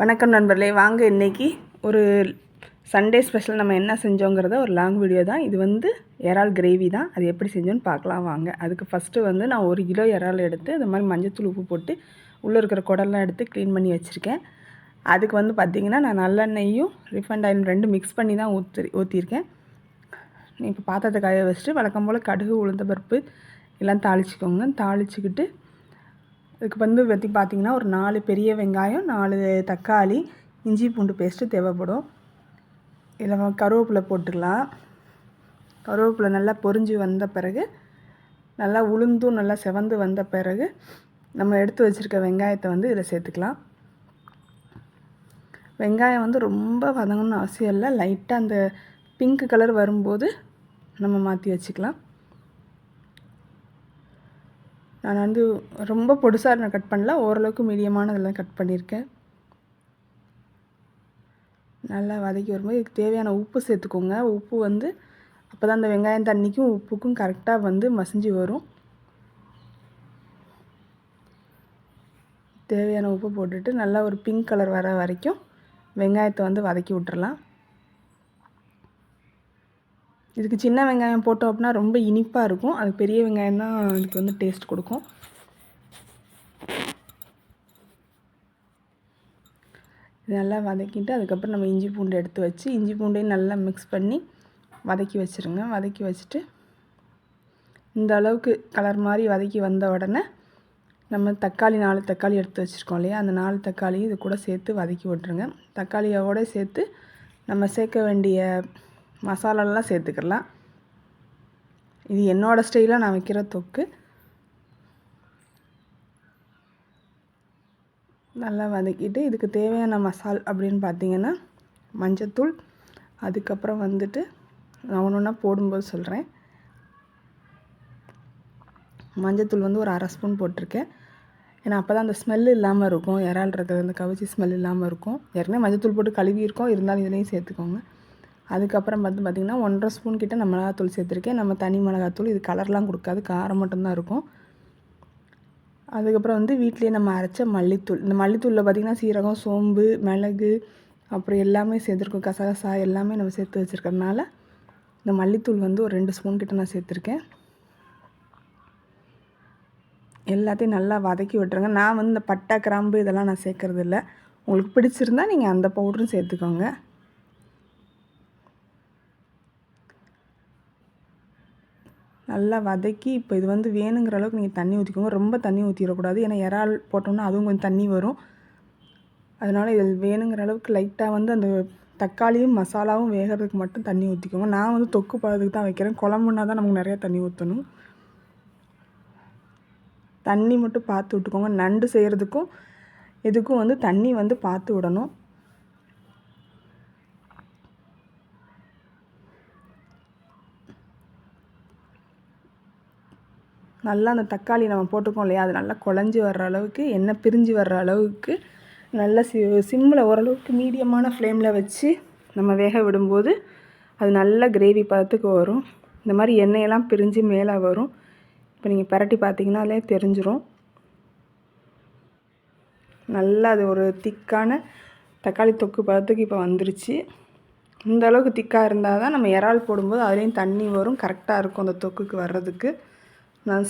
வணக்கம் நண்பர்களே வாங்க இன்னைக்கு ஒரு சண்டே ஸ்பெஷல் நம்ம என்ன செஞ்சோங்கிறத ஒரு லாங் வீடியோ தான். இது வந்து இறால் கிரேவி தான். அது எப்படி செஞ்சோன்னு பார்க்கலாம் வாங்க. அதுக்கு ஃபஸ்ட்டு வந்து நான் ஒரு கிலோ இறால் எடுத்து இந்த மாதிரி மஞ்சத்தூள் உப்பு போட்டு உள்ளே இருக்கிற குடல்லாம் எடுத்து க்ளீன் பண்ணி வச்சுருக்கேன். அதுக்கு வந்து பார்த்திங்கன்னா நான் நல்லெண்ணெயும் ரிஃபைண்ட் ஆயில் ரெண்டும் மிக்ஸ் பண்ணி தான் ஊற்றி ஊற்றிருக்கேன் இப்போ பாத்திரத்தை காய வச்சுட்டு வழக்கம் போல் கடுகு உளுந்த பருப்பு எல்லாம் தாளிச்சிக்கோங்க. தாளிச்சிக்கிட்டு இதுக்கு வந்து பற்றி பார்த்தீங்கன்னா ஒரு நாலு பெரிய வெங்காயம் நாலு தக்காளி இஞ்சி பூண்டு பேஸ்ட்டு தேவைப்படும். இதில் கருவேப்பிலை போட்டுக்கலாம். கருவேப்பிலை நல்லா பொறிஞ்சு வந்த பிறகு நல்லா உளுந்தும் நல்லா செவந்து வந்த பிறகு நம்ம எடுத்து வச்சுருக்க வெங்காயத்தை வந்து இதில் சேர்த்துக்கலாம். வெங்காயம் வந்து ரொம்ப வதங்கணும்னு அவசியம் இல்லை. லைட்டாக அந்த பிங்க் கலர் வரும்போது நம்ம மாற்றி வச்சுக்கலாம். நான் வந்து ரொம்ப பொடுசாக நான் கட் பண்ணல. ஓரளவுக்கு மீடியமானதெல்லாம் கட் பண்ணியிருக்கேன். நல்லா வதக்கி வரும்போது இதுக்கு தேவையான உப்பு சேர்த்துக்கோங்க. உப்பு வந்து அப்போ தான் அந்த வெங்காயம் தண்ணிக்கும் உப்புக்கும் கரெக்டாக வந்து மசிஞ்சு வரும். தேவையான உப்பு போட்டுட்டு நல்லா ஒரு பிங்க் கலர் வர வரைக்கும் வெங்காயத்தை வந்து வதக்கி விட்டுறலாம். இதுக்கு சின்ன வெங்காயம் போட்டோம் அப்படின்னா ரொம்ப இனிப்பாக இருக்கும். அது பெரிய வெங்காயம் தான் இதுக்கு வந்து டேஸ்ட் கொடுக்கும். நல்லா வதக்கிட்டு அதுக்கப்புறம் நம்ம இஞ்சி பூண்டு எடுத்து வச்சு இஞ்சி பூண்டையும் நல்லா மிக்ஸ் பண்ணி வதக்கி வச்சுருங்க. வதக்கி வச்சுட்டு இந்த அளவுக்கு கலர் மாதிரி வதக்கி வந்த உடனே நம்ம தக்காளி நாலு தக்காளி எடுத்து வச்சுருக்கோம் இல்லையா? அந்த நாலு தக்காளியும் இது கூட சேர்த்து வதக்கி விட்ருங்க தக்காளியோடு சேர்த்து நம்ம சேர்க்க வேண்டிய மசாலாலாம் சேர்த்துக்கலாம் இது என்னோடய ஸ்டைலாக நான் வைக்கிற தொக்கு. நல்லா வதக்கிட்டு இதுக்கு தேவையான மசால் அப்படின்னு பார்த்தீங்கன்னா மஞ்சத்தூள். அதுக்கப்புறம் வந்துட்டு நான் ஒன்று ஒன்றா போடும்போது சொல்கிறேன் மஞ்சத்தூள் வந்து ஒரு அரை ஸ்பூன் போட்டிருக்கேன். ஏன்னா அப்போ தான் அந்த ஸ்மெல் இல்லாமல் இருக்கும். இறால் இருக்கிறது அந்த கவிச்சி ஸ்மெல் இல்லாமல் இருக்கும். ஏற்கனவே மஞ்சத்தூள் போட்டு கழுவி இருக்கோம் இருந்தாலும் இதுலேயும் சேர்த்துக்கோங்க. அதுக்கப்புறம் வந்து பார்த்திங்கன்னா ஒன்றரை ஸ்பூன் கிட்ட நான் மிளகாத்தூள் சேர்த்துருக்கேன். நம்ம தனி மிளகாத்தூள் இது கலர்லாம் கொடுக்காது காரம் மட்டும்தான் இருக்கும். அதுக்கப்புறம் வந்து வீட்டிலே நம்ம அரைச்ச மல்லித்தூள். இந்த மல்லித்தூளில் பார்த்திங்கன்னா சீரகம் சோம்பு மிளகு அப்புறம் எல்லாமே சேர்த்துருக்கோம். கசகசா எல்லாமே நம்ம சேர்த்து வச்சுருக்கறனால இந்த மல்லித்தூள் வந்து ஒரு ரெண்டு ஸ்பூன் கிட்ட நான் சேர்த்துருக்கேன். எல்லாத்தையும் நல்லா வதக்கி விட்டுருங்க. நான் வந்து இந்த பட்டை கிராம்பு இதெல்லாம் நான் சேர்க்குறது இல்லை உங்களுக்கு பிடிச்சிருந்தா நீங்கள் அந்த பவுடரும் சேர்த்துக்கோங்க. நல்லா வதக்கி இப்போ இது வந்து வேணுங்கிற அளவுக்கு நீங்கள் தண்ணி ஊற்றிக்கோங்க ரொம்ப தண்ணி ஊற்றிடக்கூடாது ஏன்னா இறால் போட்டோம்னா அதுவும் கொஞ்சம் தண்ணி வரும். அதனால் இது வேணுங்கிற அளவுக்கு லைட்டாக வந்து அந்த தக்காளியும் மசாலாவும் வேகிறதுக்கு மட்டும் தண்ணி ஊற்றிக்கோங்க நான் வந்து தொக்கு பழத்துக்கு தான் வைக்கிறேன். குழம்புனா தான் நமக்கு நிறையா தண்ணி ஊற்றணும் தண்ணி மட்டும் பார்த்து விட்டுக்கோங்க. நண்டு செய்கிறதுக்கும் இதுக்கும் வந்து தண்ணி வந்து பார்த்து விடணும். நல்லா அந்த தக்காளி நம்ம போட்டிருக்கோம் இல்லையா? அது நல்லா குழஞ்சி வர்ற அளவுக்கு எண்ணெய் பிரிஞ்சு வர்ற அளவுக்கு நல்லா சி சிம்மில் ஓரளவுக்கு மீடியமான ஃப்ளேமில் வச்சு நம்ம வேக விடும்போது அது நல்ல கிரேவி பதத்துக்கு வரும். இந்த மாதிரி எண்ணெயெல்லாம் பிரிஞ்சு மேலே வரும். இப்போ நீங்கள் பரட்டி அதிலே தெரிஞ்சுரும். நல்லா அது ஒரு திக்கான தக்காளி தொக்கு பதத்துக்கு இப்போ வந்துருச்சு. இந்த அளவுக்கு திக்காக இருந்தால் தான் நம்ம இறால் போடும்போது அதுலேயும் தண்ணி வரும். கரெக்டாக இருக்கும் அந்த தொக்குக்கு வர்றதுக்கு.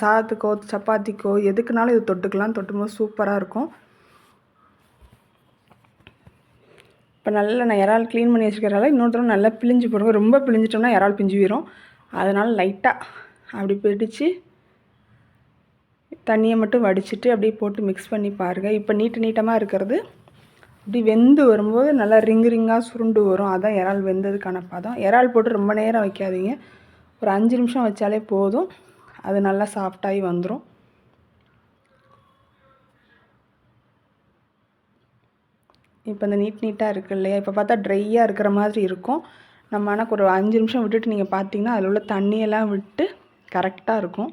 சாதத்துக்கோ சப்பாத்திக்கோ எதுக்குனாலும் இது தொட்டுக்கலாம். தொட்டும்போது சூப்பராக இருக்கும். இப்போ நல்லா நான் இறால் க்ளீன் பண்ணி வச்சுக்கிறதால இன்னொரு தடவை நல்லா பிழிஞ்சு போடுங்க. ரொம்ப பிழிஞ்சிட்டோம்னா இறால் பிஞ்சு அதனால் லைட்டாக அப்படி பிடிச்சு தண்ணியை மட்டும் வடிச்சிட்டு அப்படியே போட்டு மிக்ஸ் பண்ணி பாருங்கள் இப்போ நீட்டு நீட்டமாக இருக்கிறது. அப்படி வெந்து வரும்போது நல்லா ரிங் ரிங்காக சுருண்டு வரும். அதான் இறால் வெந்ததுக்கான பதம். இறால் போட்டு ரொம்ப நேரம் வைக்காதீங்க. ஒரு அஞ்சு நிமிஷம் வச்சாலே போதும். அது நல்லா சாஃப்டாகி வந்துடும் இப்போ இந்த நீட் நீட்டாக இருக்குது இல்லையா? இப்போ பார்த்தா ட்ரையாக இருக்கிற மாதிரி இருக்கும். நம்ம ஆனால் ஒரு அஞ்சு நிமிஷம் விட்டுட்டு நீங்கள் பார்த்தீங்கன்னா அதில் உள்ள தண்ணியெல்லாம் விட்டு கரெக்டாக இருக்கும்.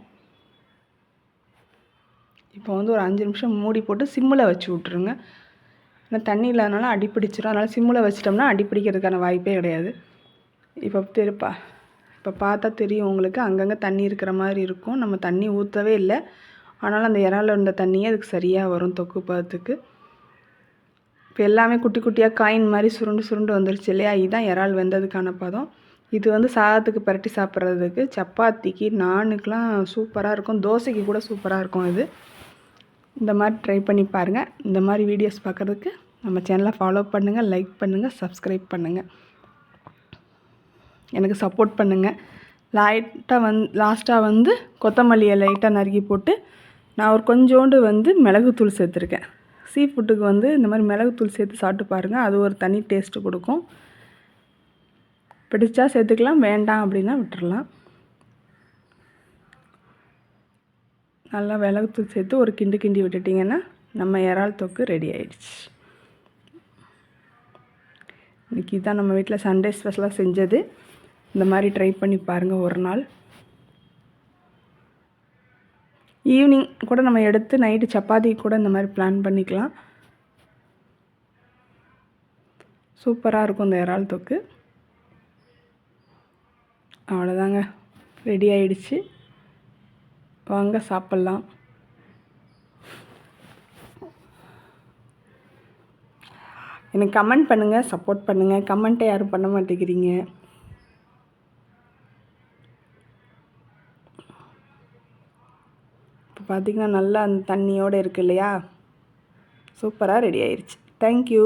இப்போ வந்து ஒரு அஞ்சு நிமிஷம் மூடி போட்டு சிம்மில் வச்சு விட்ருங்க ஏன்னா தண்ணி இல்லாதனால அடிப்பிடிச்சிடும் அதனால் சிம்மில் வச்சிட்டோம்னா அடிப்பிடிக்கிறதுக்கான வாய்ப்பே கிடையாது. இப்போ திருப்பா இப்போ பார்த்தா தெரியும் உங்களுக்கு அங்கங்கே தண்ணி இருக்கிற மாதிரி இருக்கும். நம்ம தண்ணி ஊற்றவே இல்லை. ஆனாலும் அந்த இறால இருந்த தண்ணியே அதுக்கு சரியாக வரும் தொக்கு பதத்துக்கு. இப்போ எல்லாமே குட்டி குட்டியாக காயின் மாதிரி சுருண்டு சுருண்டு வந்துருச்சு இல்லையா? இதுதான் இறால் வெந்ததுக்கான பதம். இது வந்து சாதத்துக்கு பரட்டி சாப்பிட்றதுக்கு சப்பாத்திக்கு நானுக்கெலாம் சூப்பராக இருக்கும். தோசைக்கு கூட சூப்பராக இருக்கும் இது. இந்த மாதிரி ட்ரை பண்ணி பாருங்கள் இந்த மாதிரி வீடியோஸ் பார்க்குறதுக்கு நம்ம சேனலை ஃபாலோ பண்ணுங்கள் லைக் பண்ணுங்கள் சப்ஸ்கிரைப் பண்ணுங்கள் எனக்கு சப்போர்ட் பண்ணுங்கள் லைட்டாக வந் லாஸ்ட்டாக வந்து கொத்தமல்லியை லைட்டாக நறுக்கி போட்டு நான் ஒரு கொஞ்சோண்டு வந்து மிளகுத்தூள் சேர்த்துருக்கேன். சீ ஃபுட்டுக்கு வந்து இந்த மாதிரி மிளகுத்தூள் சேர்த்து சாப்பிட்டு பாருங்கள் அது ஒரு தனி டேஸ்ட்டு கொடுக்கும். பிடிச்சா சேர்த்துக்கலாம் வேண்டாம் அப்படின்னா விட்டுறலாம். நல்லா மிளகுத்தூள் சேர்த்து ஒரு கிண்டு கிண்டி விட்டுட்டிங்கன்னா நம்ம இறால் தொக்கு ரெடி ஆயிடுச்சு. இன்றைக்கி தான் நம்ம வீட்டில் சண்டே ஸ்பெஷலாக செஞ்சது. இந்த மாதிரி ட்ரை பண்ணி பாருங்கள் ஒரு நாள். ஈவினிங் கூட நம்ம எடுத்து நைட்டு சப்பாத்தி கூட இந்த மாதிரி பிளான் பண்ணிக்கலாம். சூப்பராக இருக்கும் இந்த இறால் தொக்கு. அவ்வளோதாங்க ரெடி ஆயிடுச்சு. வாங்க சாப்பிட்லாம். எனக்கு கமெண்ட் பண்ணுங்கள் சப்போர்ட் பண்ணுங்கள் கமெண்ட்டை யாரும் பண்ண மாட்டேங்கிறீங்க. இப்போ பார்த்திங்கன்னா நல்லா அந்த தண்ணியோடு இருக்கு இல்லையா? சூப்பராக ரெடி ஆயிடுச்சு தேங்க்யூ